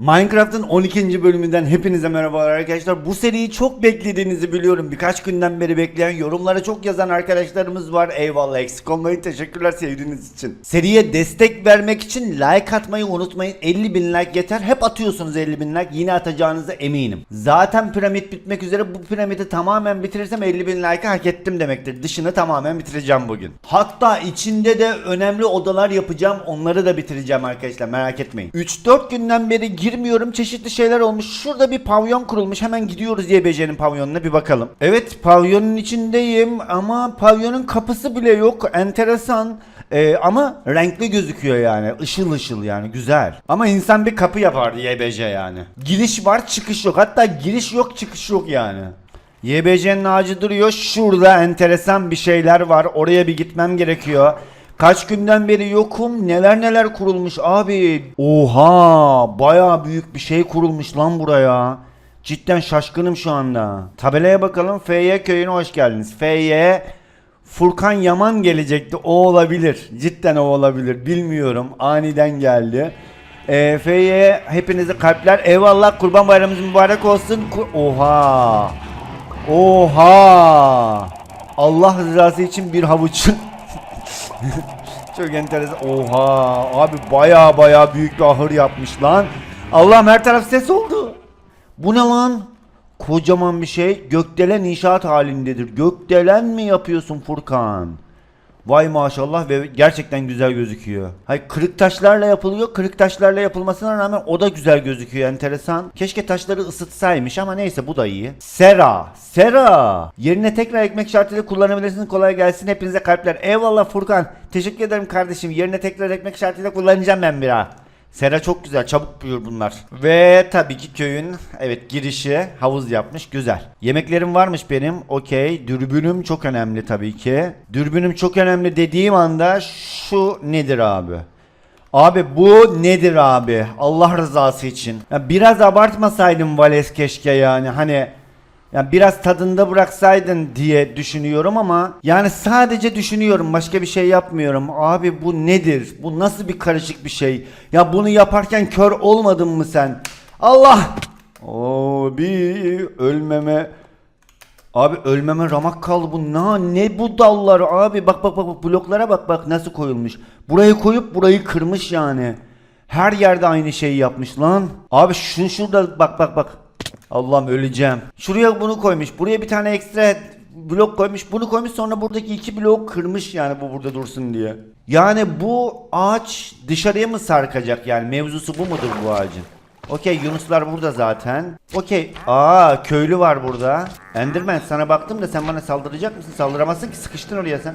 Minecraft'ın 12. bölümünden hepinize merhabalar arkadaşlar. Bu seriyi çok beklediğinizi biliyorum. Birkaç günden beri bekleyen, yorumlara çok yazan arkadaşlarımız var. Eyvallah eksik olmayın. Teşekkürler sevdiğiniz için. Seriye destek vermek için like atmayı unutmayın. 50 bin like yeter. Hep atıyorsunuz 50 bin like. Yine atacağınıza eminim. Zaten piramit bitmek üzere. Bu piramidi tamamen bitirirsem 50 bin like'ı hak ettim demektir. Dışını tamamen bitireceğim bugün. Hatta içinde de önemli odalar yapacağım. Onları da bitireceğim arkadaşlar. Merak etmeyin. 3-4 günden beri girmiyorum. Çeşitli şeyler olmuş. Şurada bir pavyon kurulmuş. Hemen gidiyoruz YBC'nin pavyonuna bir bakalım. Evet pavyonun içindeyim ama pavyonun kapısı bile yok. Enteresan. Ee, ama renkli gözüküyor yani. Işıl ışıl yani güzel. Ama insan bir kapı yapardı YBC yani. Giriş var çıkış yok. Hatta giriş yok çıkış yok yani. YBC'nin ağacı duruyor. Şurada enteresan bir şeyler var. Oraya bir gitmem gerekiyor. Kaç günden beri yokum. Neler neler kurulmuş abi. Oha! Baya büyük bir şey kurulmuş lan buraya. Cidden şaşkınım şu anda. Tabelaya bakalım. FY köyüne hoş geldiniz. FY Furkan Yaman gelecekti. O olabilir. Cidden o olabilir. Bilmiyorum. Aniden geldi. E, F'ye hepinize kalpler. Eyvallah. Kurban bayramınız mübarek olsun. Oha. Oha. Allah rızası için bir havuç. Çok enteresan. Oha. Abi baya baya büyük bir ahır yapmış lan. Allah'ım her taraf ses oldu. Bu ne lan? Kocaman bir şey. Gökdelen inşaat halindedir. Gökdelen mi yapıyorsun Furkan? Vay maşallah ve gerçekten güzel gözüküyor. Hay kırık taşlarla yapılıyor. Kırık taşlarla yapılmasına rağmen o da güzel gözüküyor. Enteresan. Keşke taşları ısıtsaymış ama neyse bu da iyi. Sera. Sera. Yerine tekrar ekmek şartıyla kullanabilirsiniz. Kolay gelsin. Hepinize kalpler. Eyvallah Furkan. Teşekkür ederim kardeşim. Yerine tekrar ekmek şartıyla kullanacağım ben bir ha. Sera çok güzel. Çabuk büyür bunlar. Ve tabii ki köyün evet girişi havuz yapmış. Güzel. Yemeklerim varmış benim. Okey. Dürbünüm çok önemli tabii ki. Dürbünüm çok önemli dediğim anda şu nedir abi? Abi bu nedir abi? Allah rızası için. Ya biraz abartmasaydım Vales keşke yani. Hani ya biraz tadında bıraksaydın diye düşünüyorum ama yani sadece düşünüyorum başka bir şey yapmıyorum. Abi bu nedir? Bu nasıl bir karışık bir şey? Ya bunu yaparken kör olmadın mı sen? Allah! O bir ölmeme Abi ölmeme ramak kaldı bu. Ne, ne bu dallar abi? Bak bak bak bloklara bak bak nasıl koyulmuş. Burayı koyup burayı kırmış yani. Her yerde aynı şeyi yapmış lan. Abi şu şurada bak bak bak. Allah'ım öleceğim. Şuraya bunu koymuş. Buraya bir tane ekstra blok koymuş. Bunu koymuş sonra buradaki iki blok kırmış yani bu burada dursun diye. Yani bu ağaç dışarıya mı sarkacak yani mevzusu bu mudur bu ağacın? Okey Yunuslar burada zaten. Okey. Aa köylü var burada. Enderman sana baktım da sen bana saldıracak mısın? Saldıramazsın ki sıkıştın oraya sen.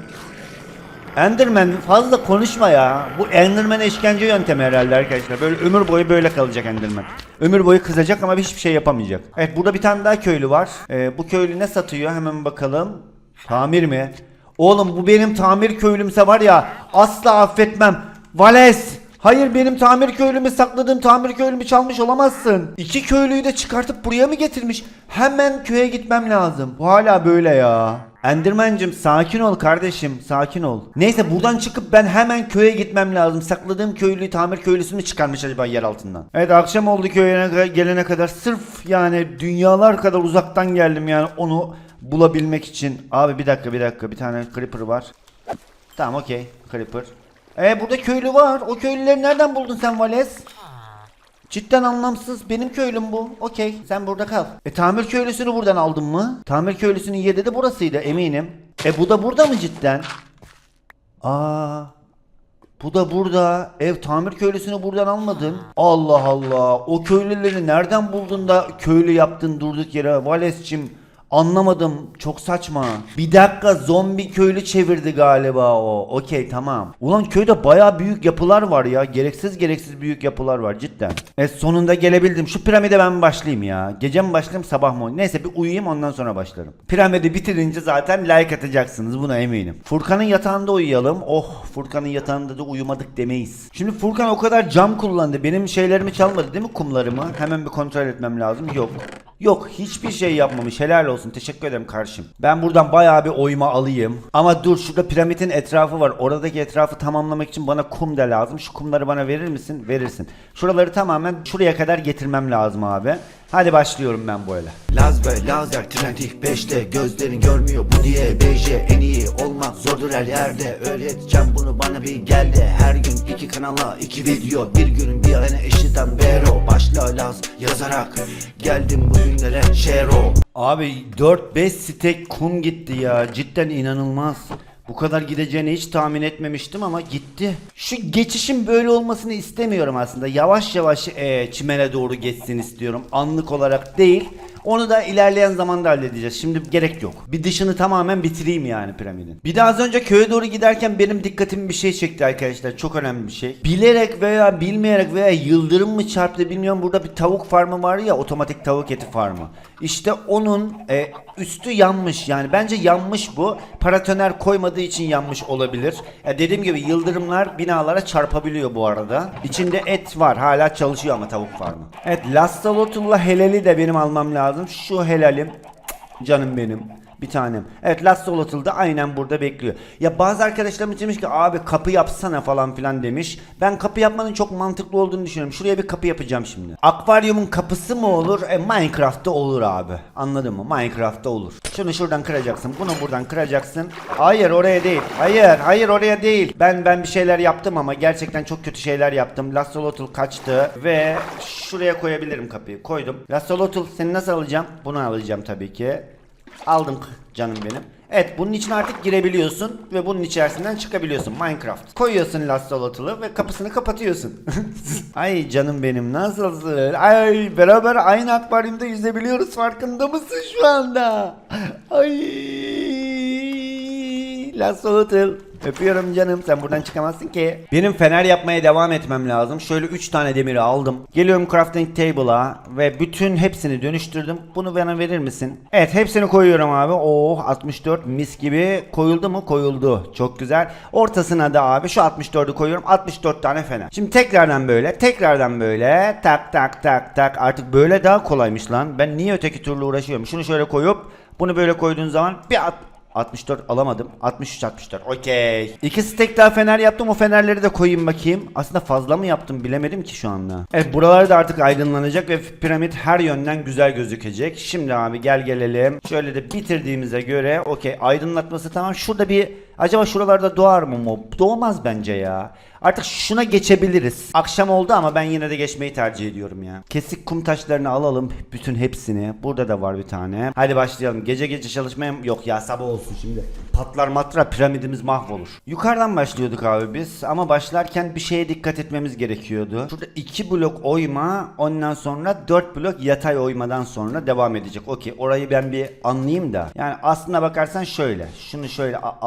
Enderman fazla konuşma ya. Bu Enderman işkence yöntemi herhalde arkadaşlar. Böyle ömür boyu böyle kalacak Enderman. Ömür boyu kızacak ama hiçbir şey yapamayacak. Evet burada bir tane daha köylü var. Ee, bu köylü ne satıyor? Hemen bakalım. Tamir mi? Oğlum bu benim tamir köylümse var ya asla affetmem. Vales! Hayır benim tamir köylümü sakladığım tamir köylümü çalmış olamazsın. İki köylüyü de çıkartıp buraya mı getirmiş? Hemen köye gitmem lazım. Bu hala böyle ya. Enderman'cım sakin ol kardeşim sakin ol. Neyse buradan çıkıp ben hemen köye gitmem lazım. Sakladığım köylüyü tamir köylüsünü çıkarmış acaba yer altından. Evet akşam oldu köye gelene kadar sırf yani dünyalar kadar uzaktan geldim yani onu bulabilmek için. Abi bir dakika bir dakika bir tane creeper var. Tamam okey creeper. E burada köylü var. O köylüleri nereden buldun sen Vales? Cidden anlamsız. Benim köylüm bu. Okey. Sen burada kal. E tamir köylüsünü buradan aldın mı? Tamir köylüsünün yeri de burasıydı eminim. E bu da burada mı cidden? Aa. Bu da burada. Ev tamir köylüsünü buradan almadın. Allah Allah. O köylüleri nereden buldun da köylü yaptın durduk yere Valesçim? Anlamadım. Çok saçma. Bir dakika zombi köylü çevirdi galiba o. Okey tamam. Ulan köyde baya büyük yapılar var ya. Gereksiz gereksiz büyük yapılar var cidden. E sonunda gelebildim. Şu piramide ben başlayayım ya. Gece mi başlayayım sabah mı? Neyse bir uyuyayım ondan sonra başlarım. Piramidi bitirince zaten like atacaksınız buna eminim. Furkan'ın yatağında uyuyalım. Oh Furkan'ın yatağında da uyumadık demeyiz. Şimdi Furkan o kadar cam kullandı. Benim şeylerimi çalmadı değil mi kumlarımı? Hemen bir kontrol etmem lazım. Yok. Yok hiçbir şey yapmamış. Helal olsun. Teşekkür ederim kardeşim. Ben buradan bayağı bir oyma alayım. Ama dur şurada piramidin etrafı var. Oradaki etrafı tamamlamak için bana kum da lazım. Şu kumları bana verir misin? Verirsin. Şuraları tamamen şuraya kadar getirmem lazım abi. Hadi başlıyorum ben böyle. Laz ve lazer trendi 5'te Gözlerin görmüyor bu diye BJ en iyi olmak zordur her yerde Öğreteceğim bunu bana bir geldi Her gün iki kanala iki video Bir günün bir ayına eşitten Vero Başla Laz yazarak Geldim bugünlere Şero Abi 4-5 stek kum gitti ya. Cidden inanılmaz. Bu kadar gideceğini hiç tahmin etmemiştim ama gitti. Şu geçişin böyle olmasını istemiyorum aslında. Yavaş yavaş e, çimene doğru geçsin istiyorum. Anlık olarak değil. Onu da ilerleyen zamanda halledeceğiz. Şimdi gerek yok. Bir dışını tamamen bitireyim yani piramidin. Bir de az önce köye doğru giderken benim dikkatimi bir şey çekti arkadaşlar. Çok önemli bir şey. Bilerek veya bilmeyerek veya yıldırım mı çarptı bilmiyorum. Burada bir tavuk farmı var ya otomatik tavuk eti farmı. İşte onun e, üstü yanmış. Yani bence yanmış bu. Paratoner koymadığı için yanmış olabilir. Ya dediğim gibi yıldırımlar binalara çarpabiliyor bu arada. İçinde et var. Hala çalışıyor ama tavuk farmı. Evet Lastalotullah helali de benim almam lazım. Şu helalim canım benim. Bir tanem. Evet Last da aynen burada bekliyor. Ya bazı arkadaşlarım demiş ki abi kapı yapsana falan filan demiş. Ben kapı yapmanın çok mantıklı olduğunu düşünüyorum. Şuraya bir kapı yapacağım şimdi. Akvaryumun kapısı mı olur? E, Minecraft'ta olur abi. Anladın mı? Minecraft'ta olur. Şunu şuradan kıracaksın. Bunu buradan kıracaksın. Hayır oraya değil. Hayır hayır oraya değil. Ben ben bir şeyler yaptım ama gerçekten çok kötü şeyler yaptım. Last Solotle kaçtı ve şuraya koyabilirim kapıyı. Koydum. Last Solotle seni nasıl alacağım? Bunu alacağım tabii ki. Aldım canım benim. Evet bunun için artık girebiliyorsun ve bunun içerisinden çıkabiliyorsun Minecraft. Koyuyorsun Lastolatılı ve kapısını kapatıyorsun. Ay canım benim nasılsın? Ay beraber aynı akvaryumda yüzebiliyoruz farkında mısın şu anda? Ay Lastolatıl. Öpüyorum canım sen buradan çıkamazsın ki. Benim fener yapmaya devam etmem lazım. Şöyle 3 tane demiri aldım. Geliyorum crafting table'a ve bütün hepsini dönüştürdüm. Bunu bana verir misin? Evet hepsini koyuyorum abi. Oh 64 mis gibi. Koyuldu mu? Koyuldu. Çok güzel. Ortasına da abi şu 64'ü koyuyorum. 64 tane fener. Şimdi tekrardan böyle. Tekrardan böyle. Tak tak tak tak. Artık böyle daha kolaymış lan. Ben niye öteki türlü uğraşıyorum? Şunu şöyle koyup bunu böyle koyduğun zaman bir at 64 alamadım. 63 64. Okey. İki stack daha fener yaptım. O fenerleri de koyayım bakayım. Aslında fazla mı yaptım bilemedim ki şu anda. Evet buralar da artık aydınlanacak ve piramit her yönden güzel gözükecek. Şimdi abi gel gelelim. Şöyle de bitirdiğimize göre okey aydınlatması tamam. Şurada bir acaba şuralarda doğar mı mob? Doğmaz bence ya. Artık şuna geçebiliriz. Akşam oldu ama ben yine de geçmeyi tercih ediyorum ya. Kesik kum taşlarını alalım. Bütün hepsini. Burada da var bir tane. Hadi başlayalım. Gece gece çalışmaya yok ya sabah olsun şimdi. Patlar matra piramidimiz mahvolur. Yukarıdan başlıyorduk abi biz ama başlarken bir şeye dikkat etmemiz gerekiyordu. Şurada iki blok oyma ondan sonra dört blok yatay oymadan sonra devam edecek. Okey orayı ben bir anlayayım da. Yani aslına bakarsan şöyle. Şunu şöyle A-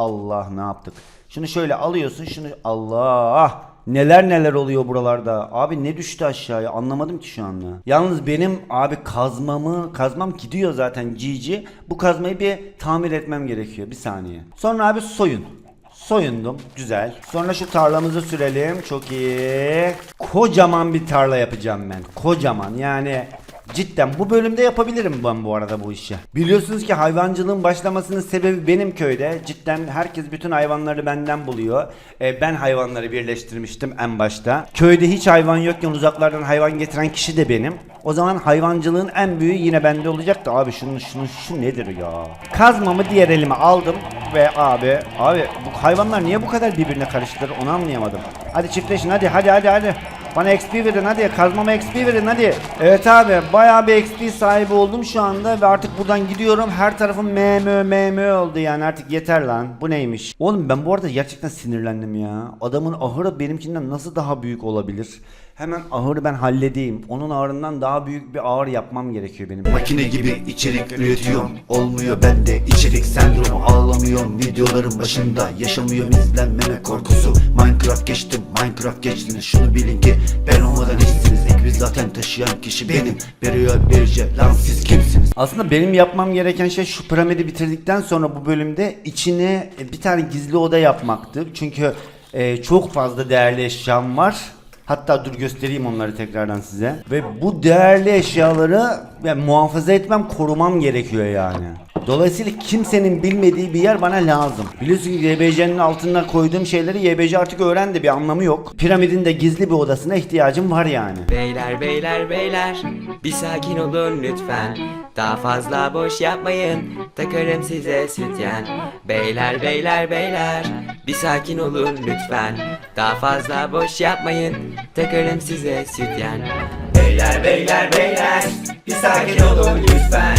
Allah ne yaptık? Şunu şöyle alıyorsun şunu Allah Neler neler oluyor buralarda. Abi ne düştü aşağıya anlamadım ki şu anda. Yalnız benim abi kazmamı kazmam gidiyor zaten GG. Bu kazmayı bir tamir etmem gerekiyor bir saniye. Sonra abi soyun. Soyundum. Güzel. Sonra şu tarlamızı sürelim. Çok iyi. Kocaman bir tarla yapacağım ben. Kocaman. Yani Cidden bu bölümde yapabilirim ben bu arada bu işi. Biliyorsunuz ki hayvancılığın başlamasının sebebi benim köyde. Cidden herkes bütün hayvanları benden buluyor. Ee, ben hayvanları birleştirmiştim en başta. Köyde hiç hayvan yokken uzaklardan hayvan getiren kişi de benim. O zaman hayvancılığın en büyüğü yine bende olacaktı. Abi şunu şunu şu nedir ya? Kazmamı diğer elime aldım ve abi abi bu hayvanlar niye bu kadar birbirine karıştır onu anlayamadım. Hadi çiftleşin hadi hadi hadi hadi. Bana XP verin hadi kazmama XP verin hadi. Evet abi bayağı bir XP sahibi oldum şu anda ve artık buradan gidiyorum. Her tarafım MM MM oldu yani artık yeter lan. Bu neymiş? Oğlum ben bu arada gerçekten sinirlendim ya. Adamın ahırı benimkinden nasıl daha büyük olabilir? Hemen ahırı ben halledeyim. Onun ahırından daha büyük bir ahır yapmam gerekiyor benim. Makine gibi içerik üretiyorum Olmuyor bende içerik sendromu Ağlamıyorum videoların başında Yaşamıyorum izlenmeme korkusu Minecraft geçtim Minecraft geçtiniz Şunu bilin ki ben olmadan hiçsiniz Ekbi zaten taşıyan kişi benim Veriyor birce lan siz kimsiniz Aslında benim yapmam gereken şey şu piramidi bitirdikten sonra bu bölümde içine bir tane gizli oda yapmaktı. Çünkü e, çok fazla değerli eşyam var. Hatta dur göstereyim onları tekrardan size. Ve bu değerli eşyaları ben muhafaza etmem, korumam gerekiyor yani. Dolayısıyla kimsenin bilmediği bir yer bana lazım. Biliyorsun ki YBC'nin altına koyduğum şeyleri YBC artık öğrendi bir anlamı yok. Piramidin de gizli bir odasına ihtiyacım var yani. Beyler beyler beyler bir sakin olun lütfen Daha fazla boş yapmayın takarım size sütyen Beyler beyler beyler bir sakin olun lütfen Daha fazla boş yapmayın takarım size sütyen Beyler beyler beyler bir sakin olun lütfen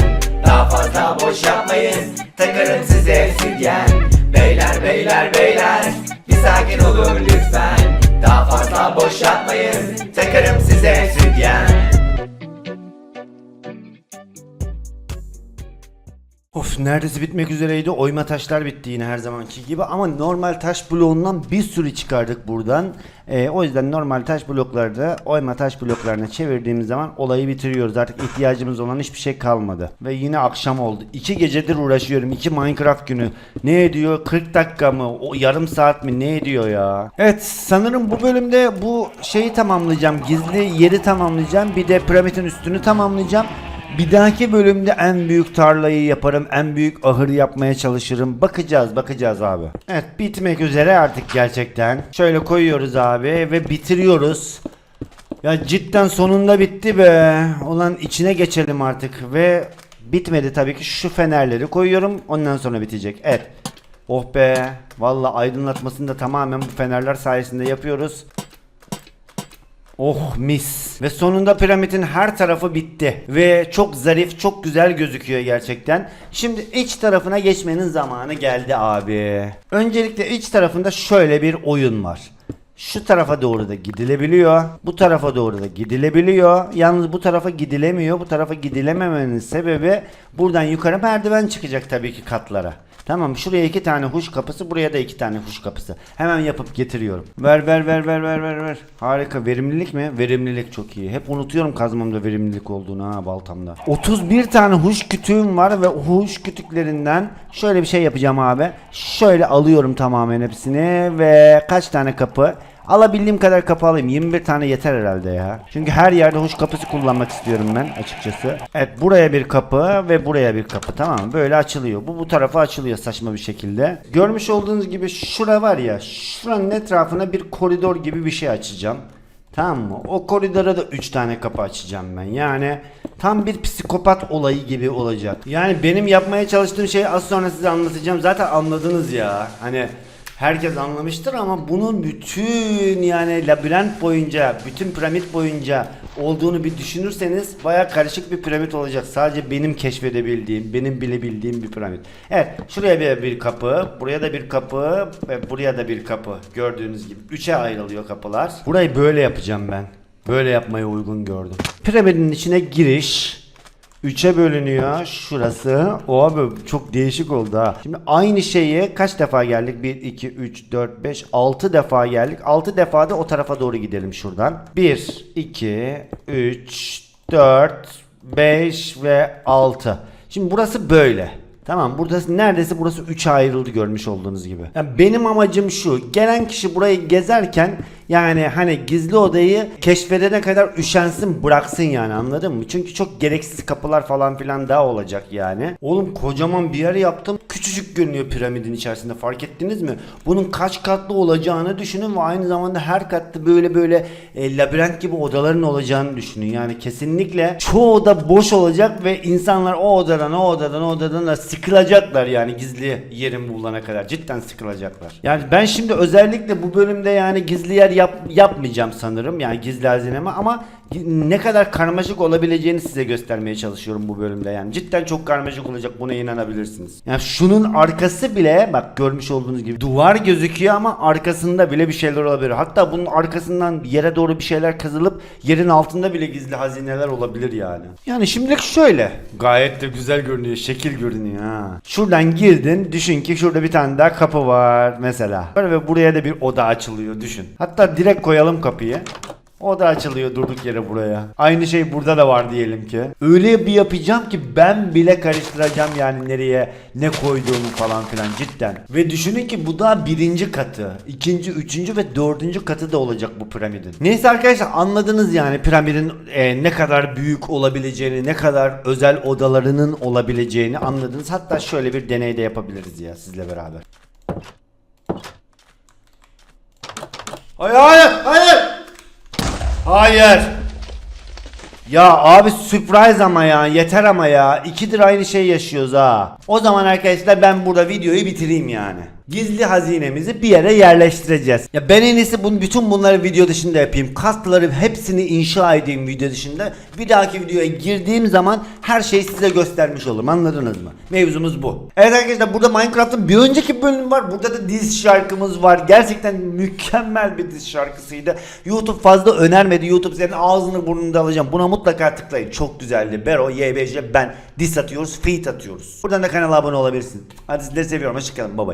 Daha fazla boş yapmayın. Takarım size sütyen Beyler beyler beyler. Bir sakin olun lütfen. Daha fazla boş yapmayın. Takarım size sütyen Of neredeyse bitmek üzereydi. Oyma taşlar bitti yine her zamanki gibi ama normal taş bloğundan bir sürü çıkardık buradan. Ee, o yüzden normal taş blokları oyma taş bloklarına çevirdiğimiz zaman olayı bitiriyoruz. Artık ihtiyacımız olan hiçbir şey kalmadı. Ve yine akşam oldu. İki gecedir uğraşıyorum. İki Minecraft günü. Ne ediyor? 40 dakika mı? O yarım saat mi? Ne ediyor ya? Evet sanırım bu bölümde bu şeyi tamamlayacağım. Gizli yeri tamamlayacağım. Bir de piramidin üstünü tamamlayacağım. Bir dahaki bölümde en büyük tarlayı yaparım, en büyük ahır yapmaya çalışırım. Bakacağız, bakacağız abi. Evet, bitmek üzere artık gerçekten. Şöyle koyuyoruz abi ve bitiriyoruz. Ya cidden sonunda bitti be. Olan içine geçelim artık ve bitmedi tabii ki. Şu fenerleri koyuyorum. Ondan sonra bitecek. Evet. Oh be. Valla aydınlatmasını da tamamen bu fenerler sayesinde yapıyoruz. Oh mis. Ve sonunda piramidin her tarafı bitti. Ve çok zarif, çok güzel gözüküyor gerçekten. Şimdi iç tarafına geçmenin zamanı geldi abi. Öncelikle iç tarafında şöyle bir oyun var. Şu tarafa doğru da gidilebiliyor. Bu tarafa doğru da gidilebiliyor. Yalnız bu tarafa gidilemiyor. Bu tarafa gidilememenin sebebi buradan yukarı merdiven çıkacak tabii ki katlara. Tamam şuraya iki tane huş kapısı buraya da iki tane huş kapısı. Hemen yapıp getiriyorum. Ver ver ver ver ver ver ver. Harika verimlilik mi? Verimlilik çok iyi. Hep unutuyorum kazmamda verimlilik olduğunu ha baltamda. 31 tane huş kütüğüm var ve huş kütüklerinden şöyle bir şey yapacağım abi. Şöyle alıyorum tamamen hepsini ve kaç tane kapı? Alabildiğim kadar kapı alayım. 21 tane yeter herhalde ya. Çünkü her yerde hoş kapısı kullanmak istiyorum ben açıkçası. Evet buraya bir kapı ve buraya bir kapı tamam mı? Böyle açılıyor. Bu bu tarafa açılıyor saçma bir şekilde. Görmüş olduğunuz gibi şura var ya. Şuranın etrafına bir koridor gibi bir şey açacağım. Tamam mı? O koridora da 3 tane kapı açacağım ben. Yani tam bir psikopat olayı gibi olacak. Yani benim yapmaya çalıştığım şeyi az sonra size anlatacağım. Zaten anladınız ya. Hani herkes anlamıştır ama bunun bütün yani labirent boyunca, bütün piramit boyunca olduğunu bir düşünürseniz baya karışık bir piramit olacak. Sadece benim keşfedebildiğim, benim bilebildiğim bir piramit. Evet, şuraya bir, bir kapı, buraya da bir kapı ve buraya da bir kapı. Gördüğünüz gibi üçe ayrılıyor kapılar. Burayı böyle yapacağım ben. Böyle yapmayı uygun gördüm. Piramidin içine giriş, Üçe bölünüyor şurası. O abi çok değişik oldu ha. Şimdi aynı şeyi kaç defa geldik? 1, 2, 3, 4, 5, 6 defa geldik. 6 defa da o tarafa doğru gidelim şuradan. 1, 2, 3, 4, 5 ve 6. Şimdi burası böyle. Tamam burada neredeyse burası 3'e ayrıldı görmüş olduğunuz gibi. Yani benim amacım şu. Gelen kişi burayı gezerken yani hani gizli odayı keşfedene kadar üşensin bıraksın yani anladın mı? Çünkü çok gereksiz kapılar falan filan daha olacak yani. Oğlum kocaman bir yer yaptım. Küçücük görünüyor piramidin içerisinde fark ettiniz mi? Bunun kaç katlı olacağını düşünün ve aynı zamanda her katta böyle böyle e, labirent gibi odaların olacağını düşünün. Yani kesinlikle çoğu oda boş olacak ve insanlar o odadan o odadan o odadan da sıkılacaklar yani gizli yerin bulana kadar. Cidden sıkılacaklar. Yani ben şimdi özellikle bu bölümde yani gizli yer yap, yapmayacağım sanırım. Yani gizli hazineme ama ne kadar karmaşık olabileceğini size göstermeye çalışıyorum bu bölümde yani. Cidden çok karmaşık olacak buna inanabilirsiniz. Yani şunun arkası bile bak görmüş olduğunuz gibi duvar gözüküyor ama arkasında bile bir şeyler olabilir. Hatta bunun arkasından yere doğru bir şeyler kazılıp yerin altında bile gizli hazineler olabilir yani. Yani şimdilik şöyle. Gayet de güzel görünüyor. Şekil görünüyor ha. Şuradan girdin. Düşün ki şurada bir tane daha kapı var mesela. Ve buraya da bir oda açılıyor düşün. Hatta direkt koyalım kapıyı. O da açılıyor durduk yere buraya. Aynı şey burada da var diyelim ki. Öyle bir yapacağım ki ben bile karıştıracağım yani nereye ne koyduğumu falan filan cidden. Ve düşünün ki bu da birinci katı. ikinci, üçüncü ve dördüncü katı da olacak bu piramidin. Neyse arkadaşlar anladınız yani piramidin e, ne kadar büyük olabileceğini, ne kadar özel odalarının olabileceğini anladınız. Hatta şöyle bir deney de yapabiliriz ya sizle beraber. Hayır hayır hayır. Hayır. Ya abi surprise ama ya yeter ama ya. İkidir aynı şey yaşıyoruz ha. O zaman arkadaşlar ben burada videoyu bitireyim yani. Gizli hazinemizi bir yere yerleştireceğiz. Ya ben en iyisi bunu, bütün bunları video dışında yapayım. Kaskları hepsini inşa edeyim video dışında. Bir dahaki videoya girdiğim zaman her şeyi size göstermiş olurum. Anladınız mı? Mevzumuz bu. Evet arkadaşlar burada Minecraft'ın bir önceki bölümü var. Burada da diz şarkımız var. Gerçekten mükemmel bir diz şarkısıydı. YouTube fazla önermedi. YouTube senin ağzını burnunu da alacağım. Buna mutlaka tıklayın. Çok güzeldi. Bero, YBC, ben diz atıyoruz, feat atıyoruz. Buradan da kanala abone olabilirsin. Hadi sizleri seviyorum. Hoşçakalın. Bye bye.